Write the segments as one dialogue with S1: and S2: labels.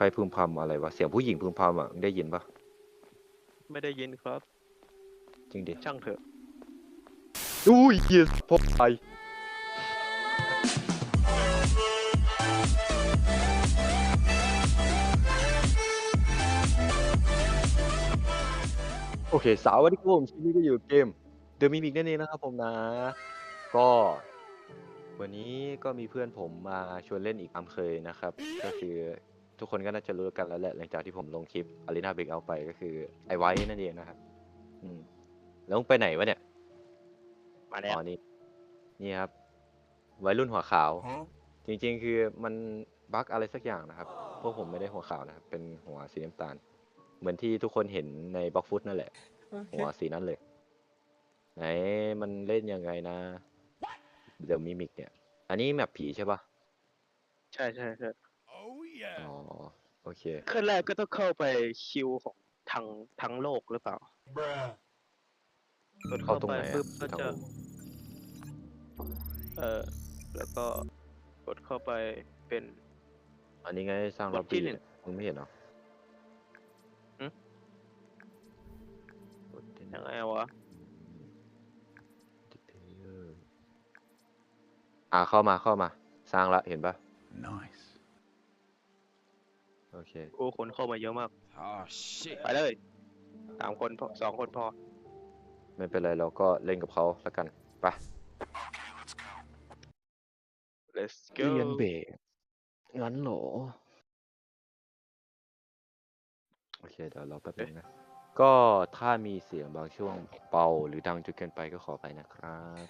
S1: ใครพึมพำอะไรวะ เสียงผู้หญิงพึมพำอะมึงได้ยินปะ
S2: ไม่ได้ยินครับ
S1: จริงดิ
S2: ช่างเถอะ
S1: อุ้ยเหี้ยพบไปโอเคสวัสดีครับผมชินี่ก็อยู่เกม The Mimic นั่นเองนะครับผมนะ ก็ วันนี้ก็มีเพื่อนผมมาชวนเล่นอีกตามเคยนะครับ ก็คือ ทุกคนก็น่าจะรู้กันแล้วแหละหลังจากที่ผมลงคลิป Arena Break เอาไปก็คือไอไว้นั่นเองนะครับ อืม แล้วมึงไปไหนวะเนี่ย
S2: มาแล้ว
S1: อ๋อนี่นี่ครับวัยรุ่นหัวขาว จริงๆ คือมันบั๊กอะไรสักอย่างนะครับ พวกผมไม่ได้หัวขาวนะครับ เป็นหัวสีน้ำตาล เหมือนที่ทุกคนเห็นในบล็อกฟุตนั่นแหละ หัวสีนั้นเลย ไหนมันเล่นยังไงนะ เด e มิมิกเนี่ย อันนี้แมปผีใช่ปะ
S2: ใช่ใช่ใช่
S3: Oh yeah.
S1: อ๋อโอเค
S2: ขั้นแรกก็ต้องเข้าไปคิวของทางทางโลกหรือเปล่า
S3: Bruh.
S2: กด
S1: เข้า
S2: เข้า
S1: ตรง
S2: ไป
S1: ไหนอะ
S2: ปุ๊บก็
S1: ทาง
S2: จะ
S1: โลก
S2: เออแล้วก็กดเข้าไปเป็น
S1: อันนี้ไงสร้าง
S2: บ
S1: ล็
S2: ท
S1: อบ
S2: ที่
S1: บี้
S2: หนึ่ง
S1: เนี่ยมึงไม่เห็นเหรอ
S2: หึ
S1: บทที่ห
S2: ยั
S1: นึ่
S2: ง
S1: ง
S2: ไงวะ
S1: อ่าเข้ามาเข้ามา สร้างละเห็นปะ
S3: Nice.
S1: โอเค
S2: โอ้คนเข้ามาเยอะมาก
S3: Oh shit.
S2: ไปเลยสามคนพอสองคนพอ
S1: ไม่เป็นไรเราก็เล่นกับเขาแล้วกันไป
S2: let's
S1: เรี
S2: go
S1: ยนเบรกงั้นเหรอ โอเค เดี๋ยวเราแป๊บนึงนะ ก็ถ้ามีเสียงบางช่วงเบาหรือดังจนเกินไปก็ขอไปนะครับ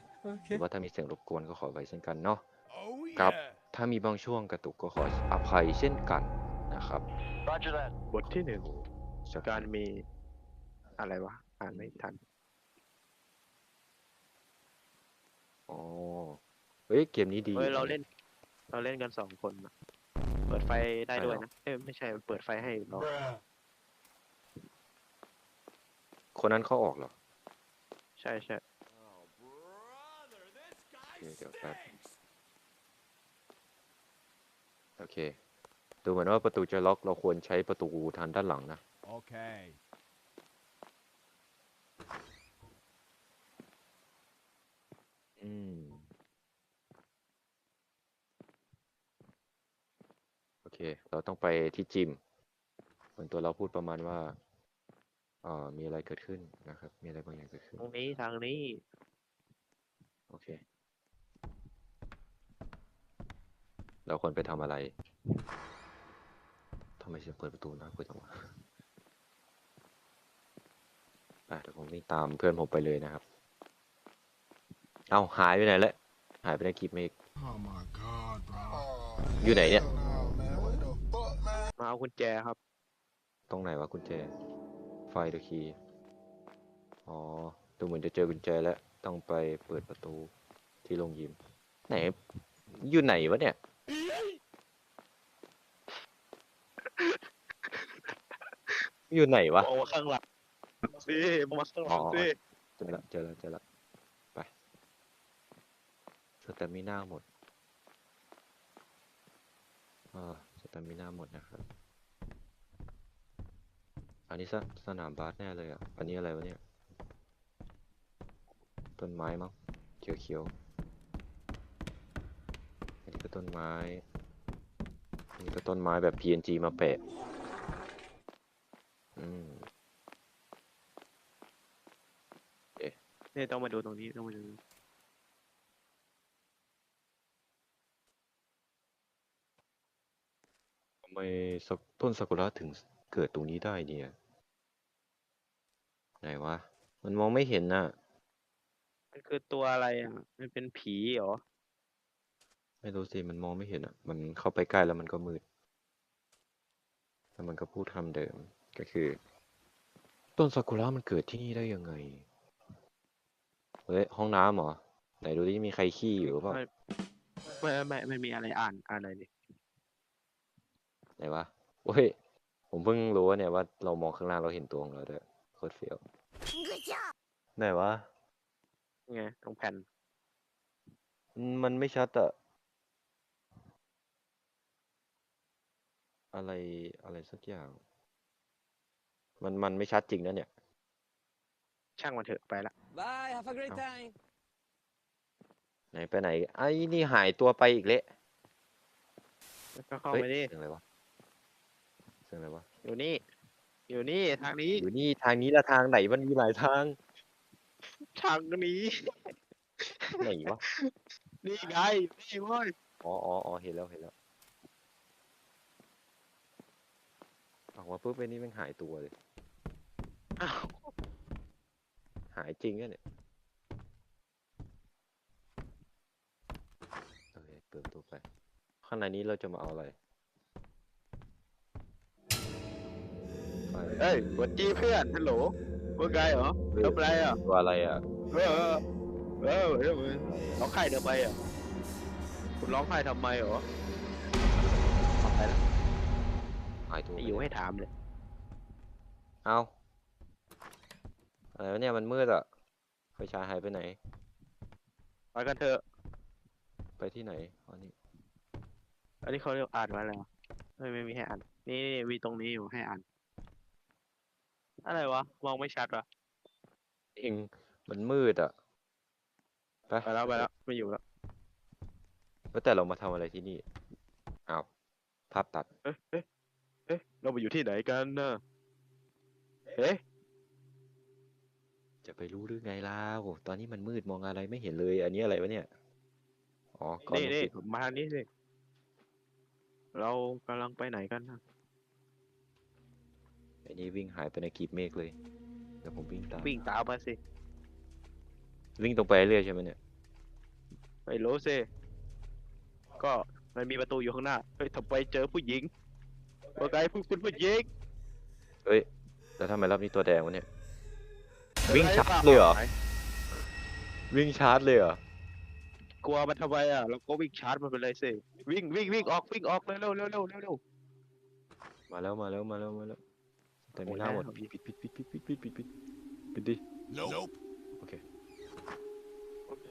S1: หรือว่าถ้ามีเสียงรบกวนก็ขอไปเช่นกันเนาะ
S3: Oh
S1: Cop.
S3: yeah.
S1: ถ้ามีบางช่วงกระตุกก็ขออภัยเช่นกัน นะครับ
S2: บทที่หนึ่ง
S1: จาก
S2: การมีอะไรวะ อ่านไม่ทัน
S1: อ๋อ เฮ้ย เกมนี้ดี
S2: เฮ้ยเราะเล่น เราเล่นกันสองคนนะเปิดไฟได้
S1: ใช่
S2: ด้วย
S1: เหรอ
S2: นะ เอ้ยไม่ใช่เปิดไฟให้เรา
S3: Bruh.
S1: คนนั้นเขาออกเหรอ
S2: ใช่ใช่
S3: Oh brother, this guy
S1: Okay, go back.
S3: stinks.
S1: โอเค ดูเหมือนว่าประตูจะล็อกเราควรใช้ประตูทางด้านหลังนะ
S3: Okay.
S1: อืม โอเค เราต้องไปที่จิมเหมือนตัวเราพูดประมาณว่าเอ่อมีอะไรเกิดขึ้นนะครับ มีอะไรบางอย่างเกิดขึ้น
S2: ทางนี้ทางนี้
S1: โอเค เราควรไปทำอะไรทำไมเสียงเปิดประตูนะเปิดจังวะไปเดี๋ยวผมวิ่งตามเพื่อนผมไปเลยนะครับ เอ้าหายไปไหนแล้วหายไปในคลิปเมก
S3: Oh my god, bro.
S1: อยู่ไหนเนี่ย
S2: มาเอากุญแจครับ
S1: ตรงไหนวะกุญแจ ไฟหรือคีย์อ๋อ ดูเหมือนจะเจอกุญแจแล้ว ต้องไปเปิดประตูที่โรงยิม ไหน อยู่ไหนวะเนี่ย อยู่ไหนวะ
S2: มองมาข้างหลังสิมองมาข้างหลัง
S1: อ๋อ
S2: สิ
S1: เจอละเจอละเจอละไปสแตมิน่าหมดอ่าสแตมิน่าหมดนะครับ อันนี้สสนามบาสแน่เลยอะ อันนี้อะไรวะเนี่ย ต้นไม้มั้งเขียวเขียวๆอันนี้ก็ต้นไม้ อันนี้ก็ต้นไม้แบบ PNG มาแปะ อืม
S2: เนี่ยต้องมาดูตรงนี้ต้องมาดู
S1: ทำไมสักต้นซากุระถึงเกิดตรงนี้ได้เนี่ย ไหนวะ มันมองไม่เห็นน่ะ
S2: มันคือตัวอะไรอะ มันเป็นผีเหรอ
S1: ไม่รู้สิมันมองไม่เห็นอะ มันเข้าไปใกล้แล้วมันก็มืด แล้วมันก็พูดคำเดิม ก็คือ ต้นซากุระมันเกิดที่นี่ได้ยังไง เฮ้ย ห้องน้ำเหรอ ไหนดูดิมีใครขี้อยู่หรือเปล่า
S2: ไม่ไม่ไม่ไม่มีอะไรอ่านอ่านอะไรเลย
S1: ไหนวะโอ้ย ผมเพิ่งรู้ว่าเนี่ยว่าเรามองข้างล่างเราเห็นตัวของเราด้วยโคตรเฟี้ยวไหนวะ
S2: ไงตรงแผ่น
S1: อืมมันไม่ชัดอะอะไรอะไรสักอย่าง มันมันไม่ชัดจริงนะเนี่ย
S2: ช่างมันเถอะไปละ
S3: Bye. Have a great
S1: Oh.
S3: time.
S1: ไหนไปไหนไอ้นี่หายตัวไปอีกเละ
S2: ก็เข้า
S1: เฮ้ย
S2: ไปดิ
S1: เสียงอะไรวะเสียงอะไรวะ
S2: อยู่นี่ อยู่นี่ทางนี้
S1: อยู่นี่ทางนี้และทางไหนมันมีหลายทาง
S2: ทางนี้
S1: ไหนวะ
S2: นี่ไงนี่เว้ย
S1: อ๋ออ๋ออ๋อเห็นแล้วเห็นแล้วออกมาปุ๊บไอ้นี่แมันหายตัวเลย
S2: อ้าว
S1: หายจริงอะเนี่ยโอเคเปิดประตูไป ข้างในนี้เราจะมาเอาอะไรไป
S2: เอ้ยกดจีเพื่อน ฮัลโหลว่าไงเหรอ
S1: เฮ้ย
S2: ทำอะไรอะ
S1: ตัวอะไรอะ
S2: เออเออเออเออเออร้องไห้ทำไมอะ คุณร้องไห้ทำไมเหรอออกไปแล้ว
S1: หายตัว
S2: ไม่
S1: ไป
S2: อยู่
S1: เลย
S2: ให้ถามเลย
S1: เอา อะไรวะเนี่ยมันมืดอะไฟฉายหายไปไหน
S2: ไปกันเถอะ
S1: ไปที่ไหนอ๋อนี่
S2: อันนี้เขาเรียกอ่านว่าอะไรวะไม่ไม่มีให้อ่าน นี่นี่มีตรงนี้อยู่ให้อ่าน อะไรวะ มองไม่ชัดวะ
S1: เองมันมืดอะไป
S2: ไปแล้วไปแล้วไม่อยู่แล้ว
S1: แล้วแต่เรามาทำอะไรที่นี่อ้าวภาพตัด
S2: เอ๊ะเอ๊ะเอ๊ะเราไปอยู่ที่ไหนกันนะเอ๊ะ
S1: จะไปรู้หรือไงล่ะโอ้ตอนนี้มันมืดมองอะไรไม่เห็นเลย อันนี้อะไรวะเนี่ย อ๋อก้อน
S2: นี่
S1: ลูก
S2: นี่
S1: ศิษย์
S2: มาทางนี้สิเรากำลังไปไหนกันนะ
S1: อันนี้วิ่งหายไปในกลีบเมฆเลยเดี๋ยวผมวิ่งตาม
S2: วิ่งตามมาสิ
S1: วิ่งตรงไปเรื่อยๆใช่ไหมเนี่ย
S2: ไม่รู้สิ ก็มันมีประตูอยู่ข้างหน้า เฮ้ยทำไมเจอผู้หญิงว่าไงผู้คุณผู้หญิง
S1: เฮ้ย แล้วทำไมรอบนี้ตัวแดงวะเนี่ย วิ่งชาร์จเลยเหรอ วิ่งชาร์จเลยเหรอ
S2: กลัวมันทำไมอะเราก็วิ่งชาร์จมันไปเลยสิวิ่งวิ่งวิ่งออกวิ่งออกเร็วเร็วเร็วเร็วเร็วเร็ว
S1: มาแล้วมาแล้วมาแล้วมาแล้วแต่มีหน้าหมด
S2: โอ้ย
S1: ปิดปิดปิดปิดปิดปิดปิดปิดปิดดิ
S3: Nope.
S1: โอเค
S2: โอเค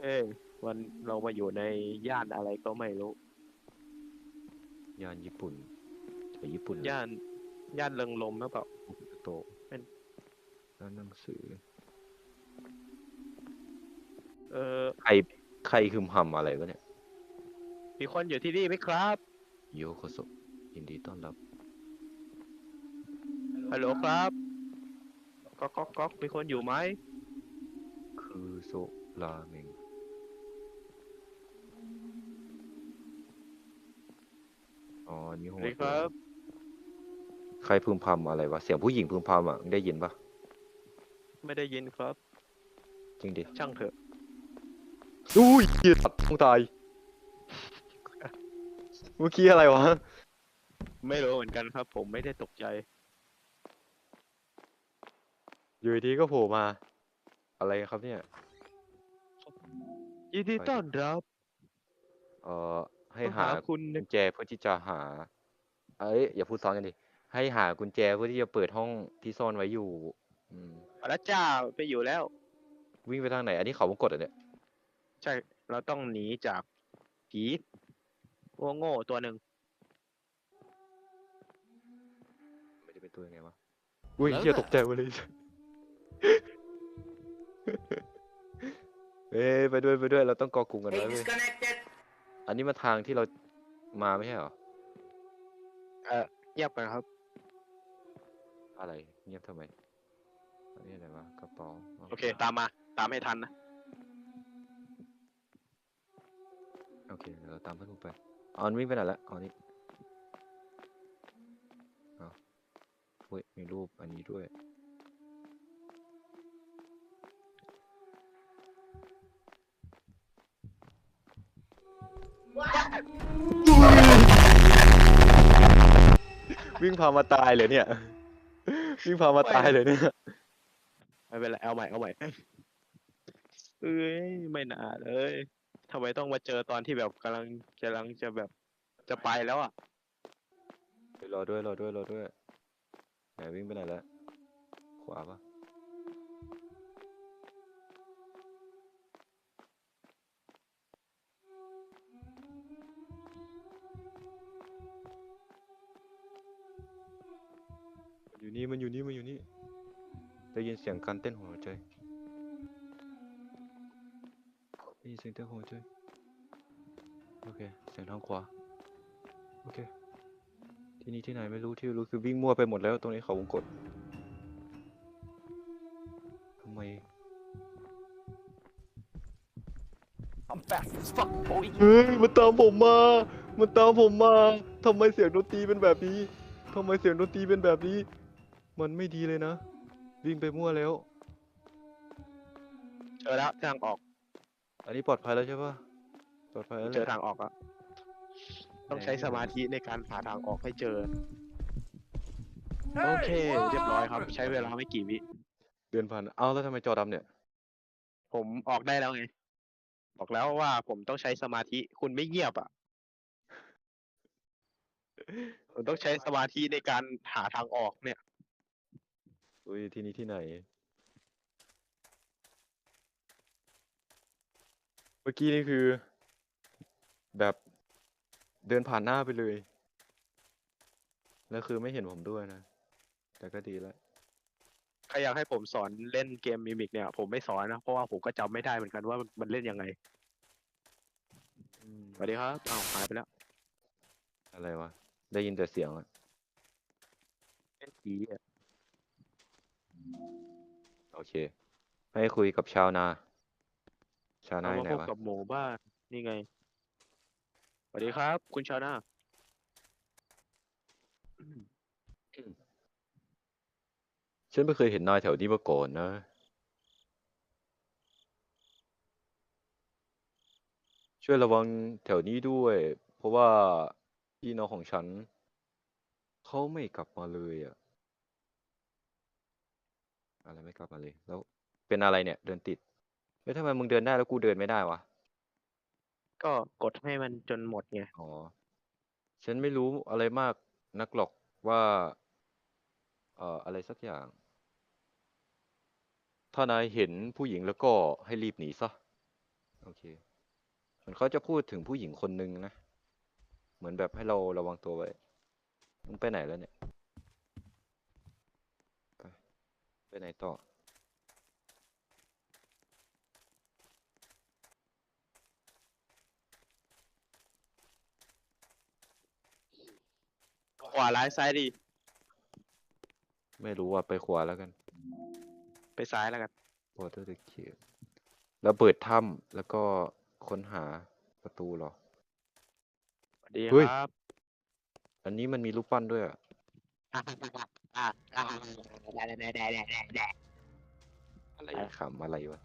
S2: วันเรามาอยู่ในย่านอะไรก็ไม่รู้
S1: ยานญี่ปุ่นแต่ญี่ปุ่น
S2: ย่านย่านเริงลมหรือเปล่า
S1: โตะ
S2: เป็น
S1: แล้วหนังสือ
S2: เออ
S1: ใครใครคือหำอะไรวะเนี่ย
S2: มีคนอยู่ที่นี่ไหมครับ
S1: โยโคโซยินดีต้อนรับ
S2: ฮัลโหลครับก๊อกก๊อกก๊อกมีคนอยู่ไหม
S1: คือโซราเมงอ๋อนี่
S2: ส
S1: หั
S2: วั
S1: ว
S2: สดีครับ
S1: ใครพึมพำอะไรวะ เสียงผู้หญิงพึมพำอะมึงได้ยินปะ
S2: ไม่ได้ยินครับ
S1: จริงดิ
S2: ช่างเถอะ
S1: อุ้ยเหี้ยตัดต้องตาย เมื่อกี้อะไรวะ
S2: ไม่รู้เหมือนกันครับ ผมไม่ได้ตกใจ
S1: อยู่ดีๆก็โผล่มา อะไรครับเนี่ย
S2: ยินดี
S1: ไป
S2: ต้อนรับ
S1: เอ่อ ให้
S2: ต้อง
S1: หา
S2: คุณ
S1: กุญแจเพื่อที่จะหา เอ้ยอย่าพูดซ้อนกันดิ ให้หากุญแจเพื่อที่จะเปิดห้องที่ซ่อนไว้อยู่ อืม
S2: พระเจ้าไปอยู่แล้ว
S1: วิ่งไปทางไหน อันนี้เขาวงกดอะเนี่ย
S2: ใช่ เราต้องหนีจากผีโง่โง่ตัวหนึ่ง
S1: ไม่ได้เป็นตัวยังไงวะอุ้ย
S3: แล้ว
S1: เฮีย
S3: น่ะ
S1: ตกใจหมดเลย เอ้ยไปด้วยไปด้วย เราต้องกอกลุ่มกันไว้เว้ยอันนี้มาทางที่เรามาไม่ใช่เหรอ
S2: เงียบไปครับ
S1: อะไร เงียบทำไม อันนี้อะไรวะกระเป๋า
S2: โอเค ตามมาตามให้ทันนะ
S1: โอเคเดี๋ยวเราตามเพื่อนไปอ๋อนวิ่งไปไหนละอ๋อนี่เอาเฮ้ยมีรูปอันนี้ด้วยวิ่งพามาตายเลยเนี่ย วิ่งพามาตายเลยเนี่ย
S2: ไม่เป็นไรเอาใหม่เอาใหม่เอ้ย ไม่น่าเลย ทำไมต้องมาเจอตอนที่แบบกำลังกำลังจะแบบจะไปแล้วอะ
S1: เฮ้ยรอด้วยรอด้วยรอด้วยไหนวิ่งไปไหนแล้วขวาปะอยู่นี่มันอยู่นี่มันอยู่นี่ได้ยินเสียงการเต้นของหัวใจ ได้ยินเสียงเต้นของหัวใจโอเค เสียงทางขวา โอเค ที่นี่ที่ไหนไม่รู้ที่รู้คือวิ่งมั่วไปหมดแล้วตรงนี้เขาวงกดทำไม
S3: I'm fast as fuck, boy.
S1: เฮ้ยมันตามผมมา มันตามผมมาทำไมเสียงดนตรีเป็นแบบนี้ทำไมเสียงดนตรีเป็นแบบนี้ มันไม่ดีเลยนะ วิ่งไปมั่วแล้ว
S2: เจอแล้วทางออก
S1: อันนี้ปลอดภัยแล้วใช่ปะปลอดภัยแล้ว
S2: เจอ
S1: แหละ
S2: ทางออกแล้วต้องใช้สมาธิในการหาทางออกให้เจอ โอเค เรียบร้อยครับ ใช้เวลาไม่กี่วิ
S1: เดินผ่านเอ้าแล้วทำไมจอดำเนี่ย
S2: ผมออกได้แล้วไง บอกแล้วว่าผมต้องใช้สมาธิ คุณไม่เงียบอะ ผมต้องใช้สมาธิในการหาทางออกเนี่ย
S1: อุ้ยที่นี่ที่ไหน มื่อกี้นี่คือ แบบเดินผ่านหน้าไปเลย แล้วคือไม่เห็นผมด้วยนะ แต่ก็ดีแล้ว
S2: ใครอยากให้ผมสอนเล่นเกมมิมิกเนี่ย ผมไม่สอนนะ เพราะว่าผมก็จำไม่ได้เหมือนกันว่ามันมันเล่นยังไง
S1: อืม
S2: สวัสดีครับอ้าวหายไปแล้ว
S1: อะไรวะ ได้ยินแต่เสียงอะ
S2: เล่นผีอะ
S1: โอเค ให้คุยกับชาวนา ชาวนา
S2: เอา
S1: อยู่
S2: มา
S1: ไหน
S2: พบ
S1: วะ
S2: กับหมู่บ้านนี่ไงสวัสดีครับ คุณชาวนา
S1: ฉันไม่เคยเห็นนายแถวนี้มาก่อนนะ ช่วยระวังแถวนี้ด้วย เพราะว่าพี่น้องของฉัน เขาไม่กลับมาเลยอะอะไรไม่กลับมาเลย แล้วเป็นอะไรเนี่ย เดินติด เฮ้ยทำไมมึงเดินได้แล้วกูเดินไม่ได้วะ
S2: ก็กดให้มันจนหมดไง
S1: อ๋อ ฉันไม่รู้อะไรมากนักหรอกว่า เอ่อ อะไรสักอย่าง ถ้านายเห็นผู้หญิงแล้วก็ให้รีบหนีซะ โอเค เหมือนเขาจะพูดถึงผู้หญิงคนนึงนะ เหมือนแบบให้เราระวังตัวไว้ มึงไปไหนแล้วเนี่ย ไปไปไหนต่อ
S2: ขวาร้ายซ้ายดี
S1: ไม่รู้ว่าไปขวาแล้วกัน
S2: ไปซ้ายแล้วกัน
S1: Water the Cave แล้วเปิดถ้ำแล้วก็ค้นหาประตูเหรอ
S2: สวัสดี
S1: เฮ้ย
S2: ครับ
S1: อันนี้มันมีรูปปั้นด้วยอะอะไรขำอะไรวะ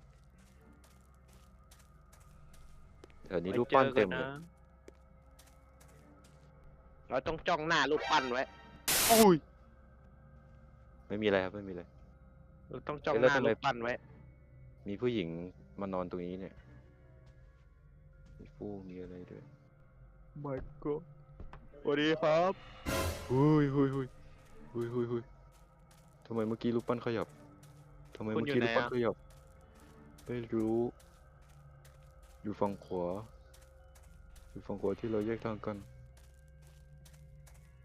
S1: เดี๋ยวนี้รูปปั้นเต็มเลย
S2: เราต้องจ้องหน้ารูปปั้นไว้
S1: อุ้ยไม่มีอะไรครับไม่มีอะไร
S2: เราต้องจ้อง
S1: เอ้ย
S2: ห
S1: แล้ว
S2: น้า
S1: ทำไม
S2: รูปปั้นไว้
S1: มีผู้หญิงมานอนตรงนี้เนี่ยมีฟูกมีอะไรด้วย
S2: my god สวัสดีครับ
S1: หุยหุยหุยหุยหุยหุยทำไมเมื่อกี้รูปปั้นขยับทำไม
S2: คุณ
S1: เมื่อ
S2: อยู่
S1: กี้รูปปั้น
S2: ไหนอะ
S1: ขยับไม่รู้ อยู่ฝั่งขวาอยู่ฝั่งขวาที่เราแยกทางกัน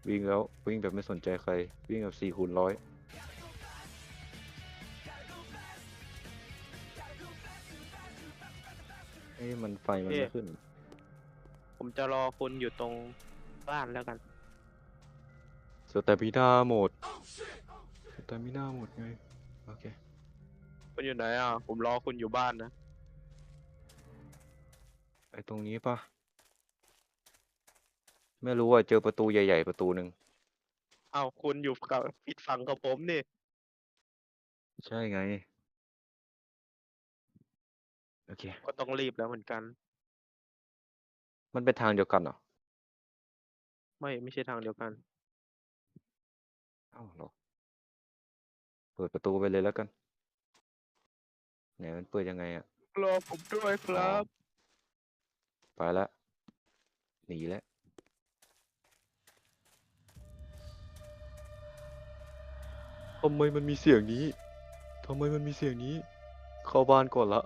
S1: วิ่งแล้ววิ่งแบบไม่สนใจใคร วิ่งแบบสี่คูณร้อยเอ้ยมันไฟมัน
S2: เอ๊ะ
S1: ไม่ขึ้น
S2: ผมจะรอคุณอยู่ตรงบ้านแล้วกัน
S1: สเตมินาหมดสเตมินาหมดไง โอเค
S2: คุณอยู่ไหนอะ ผมรอคุณอยู่บ้านนะ
S1: ไอ้ตรงนี้ปะ ไม่รู้ว่าเจอประตูใหญ่ๆประตูหนึ่ง
S2: เอ้าคุณอยู่กับผิดฝั่งกับผมนี่
S1: ใช่ไง โอเค
S2: ก็ต้องรีบแล้วเหมือนกัน
S1: มันเป็นทางเดียวกันเหรอ
S2: ไม่ไม่ใช่ทางเดียวกัน
S1: อ้าวเหรอเปิดประตูไปเลยแล้วกันไหนมันเปิดยังไงอะ
S2: รอผมด้วยครับ
S1: ไปแล้วหนีแล้ว ทำไมมันมีเสียงนี้ทำไมมันมีเสียงนี้ เข้าบ้านก่อนละ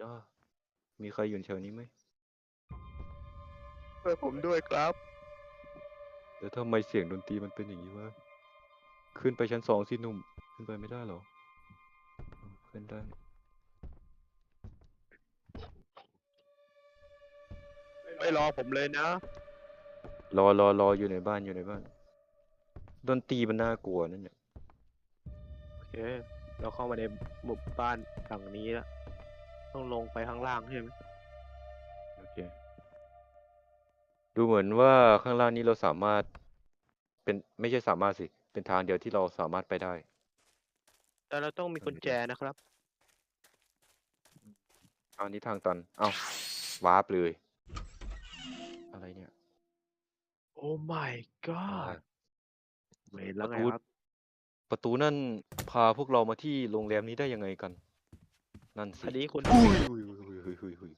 S1: ย่ามีใครอยู่แถวนี้ไหม
S2: ช่วยผมด้วยครับ
S1: แล้วทำไมเสียงดนตรีมันเป็นอย่างนี้วะ ขึ้นไปชั้นสองสิหนุ่ม ขึ้นไปไม่ได้เหรออ๋อขึ้นได้
S2: ไม่รอผมเลยนะ
S1: รอรอรออยู่ในบ้านอยู่ในบ้าน ดนตรีมันน่ากลัวนั่นเนี่ย
S2: โอเค เราเข้ามาในหมู่บ้านหลังนี้แล้วต้องลงไปข้างล่างใช่ไหม
S1: โอเค ดูเหมือนว่าข้างล่างนี้เราสามารถ เป็นไม่ใช่สามารถสิ เป็นทางเดียวที่เราสามารถไปได้
S2: แต่เราต้องมีกุญแจนะครับ
S1: อันนี้ทางตัน เอ้าวาร์ปเลย อะไรเนี่ย
S2: โอ้ my
S1: อะไร
S2: god เห็นแล้วไง
S1: ประตู
S2: ครับ
S1: ประตูนั่นพาพวกเรามาที่โรงแรมนี้ได้ยังไงกัน นั่นสิ
S2: อันนี้คุณ
S1: อุ้ยอุ้ยอุ้ยอุ้ยอุ้ยอุ้ยอุ้ย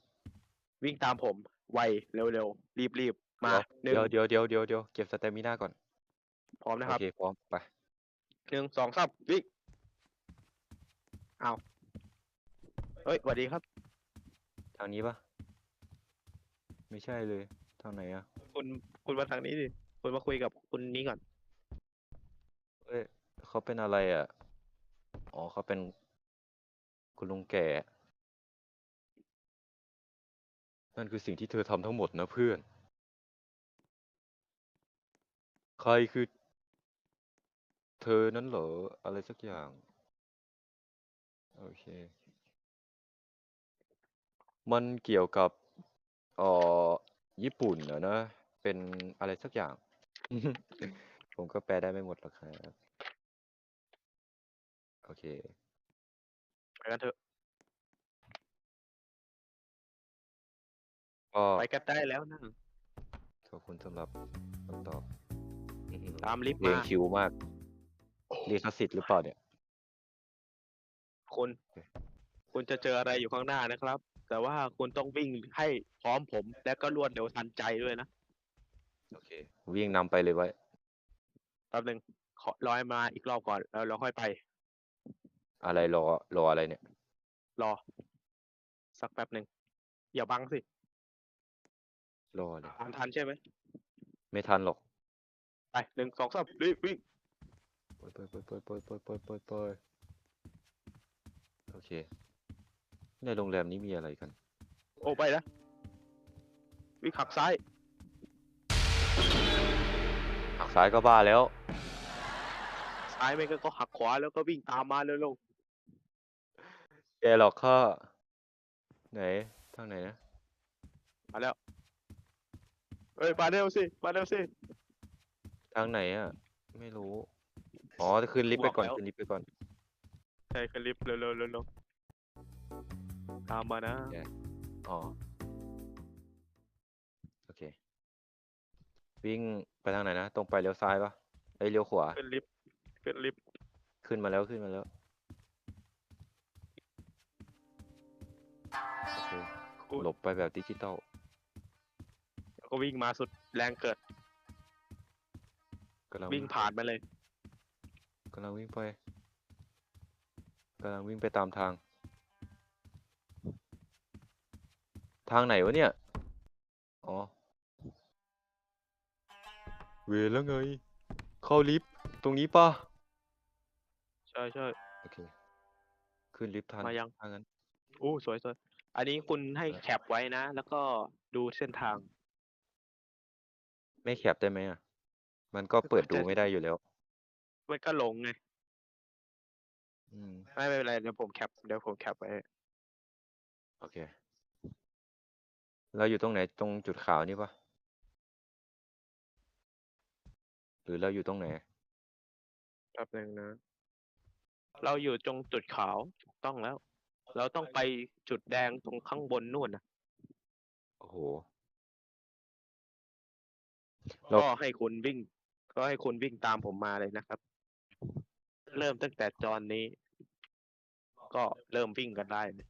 S2: วิ่งตามผม ไว เร็วๆรีบๆมาหนึ่ง
S1: เดี๋ยวเดี๋ยวเดี๋ยวเดี๋ยวเดี๋ยวเก็บสเตมิน่าก่อน
S2: พร้อมนะ
S1: โอ
S2: ครับ
S1: เค พร้อม ไป
S2: หนึ่งสองสามวิ่งเอาเฮ้ยสวัสดีครับ
S1: ทางนี้ปะไม่ใช่เลย ทางไหนอะ
S2: คุณคุณมาทางนี้ดิ คุณมาคุยกับคุณนี้ก่อน
S1: เอ้ยเขาเป็นอะไรอะอ๋อเขาเป็นคุณลุงแก่ นั่นคือสิ่งที่เธอทำทั้งหมดนะเพื่อน ใครคือ เธอนั้นเหรอ อะไรสักอย่าง โอเค มันเกี่ยวกับเอ่อญี่ปุ่นนะนะ เป็นอะไรสักอย่าง ผมก็แปลได้ไม่หมดหรอกครับโอ เค
S2: ไปกันเถอะ
S1: ก็
S2: ไปกันได้แล้วนะ
S1: ขอบคุณสำหรับคำตอบอื้อหือ
S2: ตามลิฟต์
S1: เรียง
S2: มา
S1: คิวมากเรียกสิทธิ์หรือเปล่าเนี่ย
S2: คุณคุณจะเจออะไรอยู่ข้างหน้านะครับ แต่ว่าคุณต้องวิ่งให้พร้อมผม และก็รวดเร็วทันใจด้วยนะ
S1: โอเค วิ่งนำไปเลยไว้
S2: แป๊บหนึงขอรอให้มาอีกรอบก่อนแล้วเราค่อยไป
S1: อะไรรอรออะไรเนี่ย
S2: รอ สักแป๊บหนึ่งอย่าบังสิ
S1: รอเลย
S2: ตามทันใช่ไหม
S1: ไม่ทันหรอก
S2: ไปหนึ่งสองสามรีบวิ่ง
S1: ไปไปไปไปไปไปไปไปไปโอเค ในโรงแรมนี้มีอะไรกัน
S2: โอ้ไปนะวิ่งขับซ้าย
S1: หักซ้ายก็บ้าแล้ว
S2: ซ้ายไม่ก็ก็หักขวาแล้วก็วิ่งตามมาเร็ว
S1: แกหรอกข้าไหนทางไหนนะ
S2: ๆมาแล้วเอ้ยมาเร็วสิมาเร็วสิ
S1: ทางไหนอะ ไม่รู้อ๋อขึ้นลิฟต์ไปก่อน
S2: บอกแล้ว
S1: ขึ้นลิฟต์ไปก่อน
S2: ใช่คลิปเร็วๆเร็วๆตามมานะ
S1: อ๋อโอเค วิ่งไปทางไหนนะ ตรงไปเลี้ยวซ้ายปะไอ้ยเลี้ยวขวา
S2: ขึ้นลิฟต์ขึ้นลิฟต์
S1: ขึ้นมาแล้วขึ้นมาแล้ว หลบไปแบบดิจิตอล
S2: แล้วก็วิ่งมาสุดแรงเกิด
S1: กำลัง
S2: วิ่งผ่านมาเลย
S1: กำลังวิ่งไปกำลังวิ่งไปตามทาง ทางไหนวะเนี่ย อ๋อ เวรแล้วไง เข้าลิฟต์ตรงนี้ป่ะ
S2: ใช่ใช่
S1: โอเค ขึ้นลิฟต์ทัน
S2: มายัง
S1: ถ้างั้น
S2: อู้สวยสวย อันนี้คุณให้แคปไว้นะ แล้วก็ดูเส้นทาง
S1: ไม่แคปได้ไหมอะ มันก็เปิดดูไม่ได้อยู่แล้ว
S2: มันก็หลงไง
S1: อืม
S2: ไม่ไม่เป็นไรเดี๋ยวผมแคปเดี๋ยวผมแคปไว้
S1: โอเค เราอยู่ตรงไหนตรงจุดขาวนี่ปะหรือเราอยู่ตรงไหน
S2: แป๊บหนึงนะ เราอยู่ตรงจุดขาวถูกต้องแล้ว เราต้องไปจุดแดงตรงข้างบนนู่นนะ
S1: โอ้โห เรา
S2: ก็ให้คุณวิ่ง ก็ให้คุณวิ่งตามผมมาเลยนะครับ เริ่มตั้งแต่จอนนี้ ก็เริ่มวิ่งกันได้เลย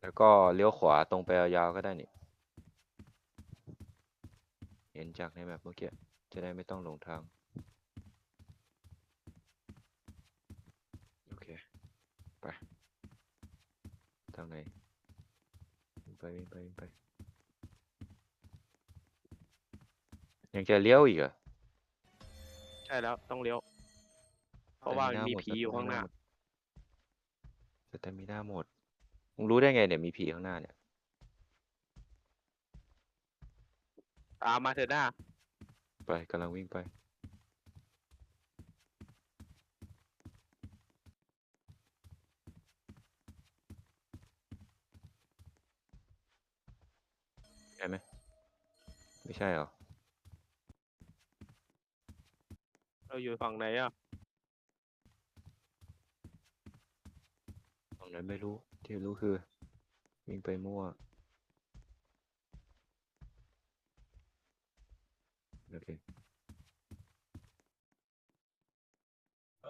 S1: แล้วก็เลี้ยวขวาตรงไปยาวๆก็ได้นี่ เห็นจากในแบบเมื่อกี้จะได้ไม่ต้องหลงทาง โอเค ไป ทางไหนไปวิ่งไปวิ่งไปยังจะเลี้ยวอีกเหรอ
S2: ใช่แล้วต้องเลี้ยว เพราะว่ามันมีผีอยู่ข้างหน้า
S1: สเตมิน่าหมดมึงรู้ได้ไงเนี่ยมีผีข้างหน้าเนี่ย
S2: ตามมาเถอะหน้า
S1: ไปกำลังวิ่งไป ไม่ใช่เหรอ
S2: เราอยู่ฝั่งไหนอะ
S1: ตรงนั้นไม่รู้ ที่รู้คือวิ่งไปมั่วโอเค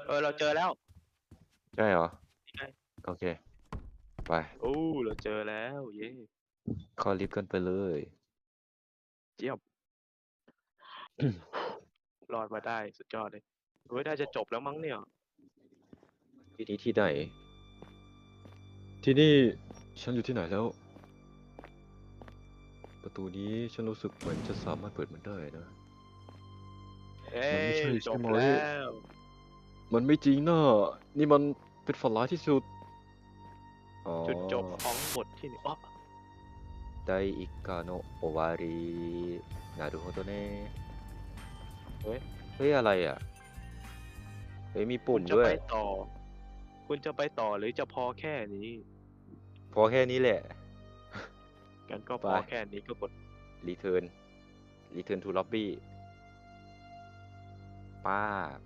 S2: เออเราเจอแล้ว
S1: ใช่เหรอ
S2: นี่ไง
S1: โอเค ไป
S2: โอ้ เราเจอแล้ว เย้
S1: เข้อลิฟต์กันไปเลย
S2: เจียบ รอดมาได้สุดยอดเลยเฮ้ยน่าจะจบแล้วมั้งเนี่ย
S1: ที่นี้ที่ไหน ที่นี่ฉันอยู่ที่ไหนแล้ว ประตูนี้ฉันรู้สึกเหมือนจะสามารถเปิดมันได้นะ
S2: เอ้
S1: มันไม่ใช่
S2: ย
S1: ใช่
S2: จบ
S1: ไหม
S2: แล้ว
S1: มันไม่จริงนะนี่มันเป็นฝันร้ายที่สุดอ๋อ
S2: จุดจบของบทที่หนึ่งอ๋อ
S1: ไดอิกาโนะโอวารีนารูโฮโตเน่เฮ้ยเฮ้ยอะไรอะเฮ้ยมี
S2: คุ
S1: ปุ่ม
S2: ณจะ
S1: ด้วย
S2: ไปต่อ คุณจะไปต่อหรือจะพอแค่นี้
S1: พอแค่นี้แหละ
S2: กันก็พ
S1: ไป
S2: อแค่นี้ก็กด
S1: Return Return to Lobby ป้าบ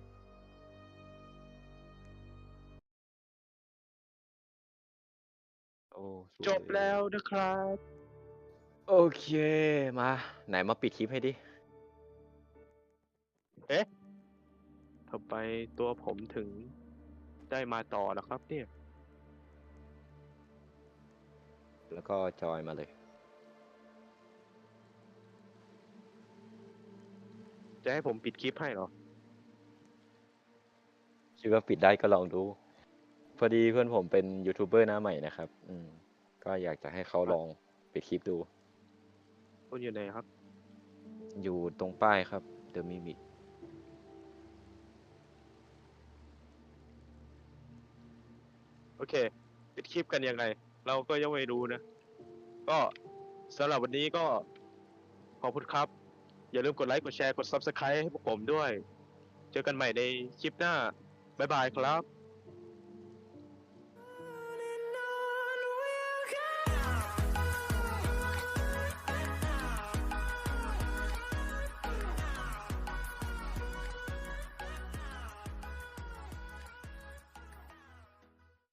S1: โอ้สวย
S2: จบแล้วนะครับ
S1: โอเคมา ไหนมาปิดคลิปให้ดิ
S2: ทำไมตัวผมถึงได้มาต่อนะครับเนี่ย
S1: แล้วก็จอยมาเลย
S2: จะให้ผมปิดคลิปให้เหรอ
S1: คิดว่าปิดได้ก็ลองดู พอดีเพื่อนผมเป็นยูทูบเบอร์หน้าใหม่นะครับ อืมก็อยากจะให้เขาลองปิดคลิปดู
S2: คุณอยู่ไหนครับ
S1: อยู่ตรงป้ายครับ The Mimic
S2: โอเค ปิดคลิปกันยังไง เราก็ยังไม่รู้นะ ก็สำหรับวันนี้ก็ ขอบคุณครับ อย่าลืมกดไลค์ กดแชร์ กด Subscribe ให้พวกผมด้วย เจอกันใหม่ในคลิปหน้า บ๊ายบายครับ